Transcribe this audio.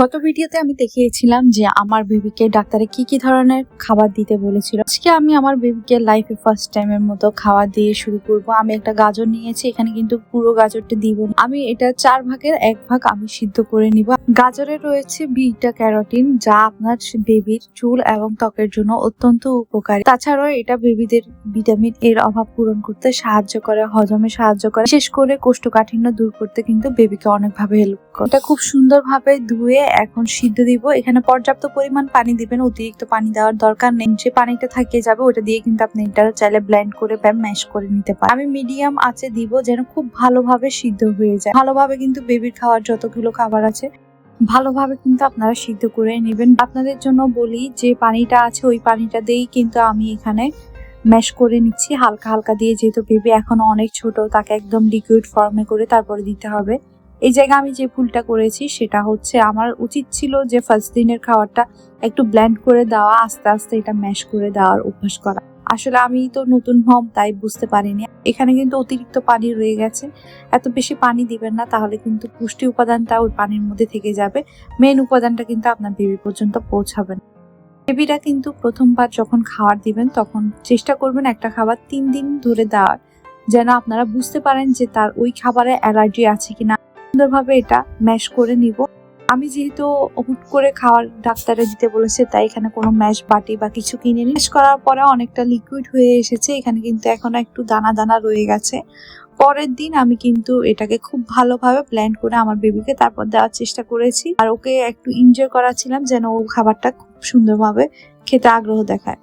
গত ভিডিওতে আমি দেখিয়েছিলাম যে আমার বেবিকে ডাক্তারে কি কি ধরনের খাবার দিতে বলেছিল। আজকে আমি আমার বেবিকে লাইফে ফার্স্ট টাইমের মতো খাবার দিয়ে শুরু করব। আমি একটা গাজর নিয়েছি, এখানে কিন্তু পুরো গাজরটা দিব। আমি এটা চার ভাগের এক ভাগ আমি সিদ্ধ করে নিব। গাজরে রয়েছে বিটা ক্যারোটিন, যা আপনার বেবির চুল এবং ত্বকের জন্য অত্যন্ত উপকারী। তাছাড়াও এটা বেবিদের ভিটামিন এর অভাব পূরণ করতে সাহায্য করে, হজমে সাহায্য করে। বিশেষ করে কোষ্ঠকাঠিন্য দূর করতে কিন্তু বেবিকে অনেকভাবে হেল্প করে। এটা খুব সুন্দরভাবে ধুয়ে এখন সিদ্ধ দিব। এখানে পর্যাপ্ত পরিমাণ পানি দিবেন, অতিরিক্ত পানি দেওয়ার দরকার নেই। যে পানিটা থাকিয়ে যাবে, ওটা দিয়ে কিন্তু আপনি এটা চাইলে ব্লেন্ড করে ব্যাম ম্যাশ করে নিতে পারেন। আমি মিডিয়াম আছে দিব যেন খুব ভালোভাবে সিদ্ধ হয়ে যায়। ভালোভাবে কিন্তু বেবির খাওয়ার যতগুলো খাবার আছে, ভালোভাবে কিন্তু আপনারা সিদ্ধ করে নেবেন। আপনাদের জন্য বলি, যে পানিটা আছে, ওই পানিটা দিয়েই কিন্তু আমি এখানে ম্যাশ করে নিচ্ছি। হালকা হালকা দিয়ে যেহেতু বেবি এখনও অনেক ছোট, তাকে একদম লিকুইড ফর্মে করে তারপরে দিতে হবে। এই জায়গায় আমি যে ভুলটা করেছি সেটা হচ্ছে আমার উচিত ছিল যে ফার্স্ট দিনের খাবারটা একটু ব্ল্যান্ড করে দেওয়া, আস্তে আস্তে এটা ম্যাশ করে দেওয়ার অভ্যাস করা। আসলে আমি তো নতুন হম তাই বুঝতে পারিনি। এখানে কিন্তু অতিরিক্ত পানি রয়ে গেছে। এত বেশি পানি দিবেন না, তাহলে কিন্তু পুষ্টি উপাদানটা ওই পানির মধ্যে থেকে যাবে। মেন উপাদানটা কিন্তু আপনার বেবি পর্যন্ত পৌঁছাবে না। বেবিরা কিন্তু প্রথমবার যখন খাবার দিবেন, তখন চেষ্টা করবেন একটা খাবার তিন দিন ধরে দেওয়ার। যেন আপনারা বুঝতে পারেন যে তার ওই খাবারে অ্যালার্জি আছে কিনা। সুন্দরভাবে এটা ম্যাশ করে নিব। আমি যেহেতু হুট করে খাওয়ার ডাক্তারে দিতে বলেছে, তাই এখানে কোনো ম্যাশ বাটি বা কিছু কিনে ম্যাশ করার পরে অনেকটা লিকুইড হয়ে এসেছে, এখানে কিন্তু এখনও একটু দানা দানা রয়ে গেছে। পরের দিন আমি কিন্তু এটাকে খুব ভালোভাবে প্ল্যান করে আমার বেবিকে তারপর দেওয়ার চেষ্টা করেছি। আর ওকে একটু এনজয় করাচ্ছিলাম যেন ও খাবারটা খুব সুন্দরভাবে খেতে আগ্রহ দেখায়।